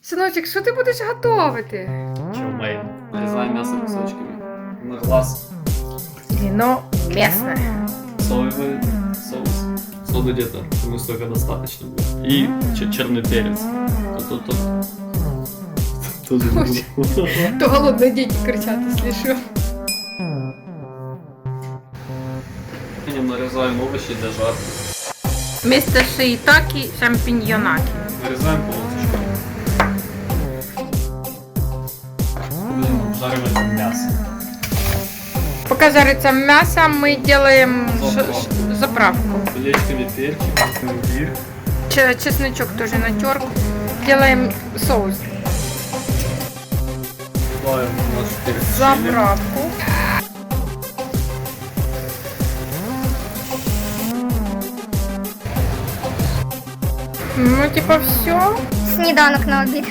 Синочок, що ти будеш готувати? Чумейн. Нарезаем мясо кусочками. На глаз. Віно місне. Соевый соус. Соды где-то, думаю, столько достаточно будет. И чер- черный перец. Тут, тут, тут. Тоже не буду. То голодні діти кричать, якщо що. Потом нарезаем овощи для жарки. Місто шиїтакі, шампіньйонакі. Нарезаем полосочками. Обжаривать мясо. Поки жариться м'ясо, ми робимо Заправку. заправку. Колечками перчика, имбирь. Че- Чесночок теж натер. Делаем соус. Добавим наш перец. Заправку. Ну, типа, все. Сніданок на обід.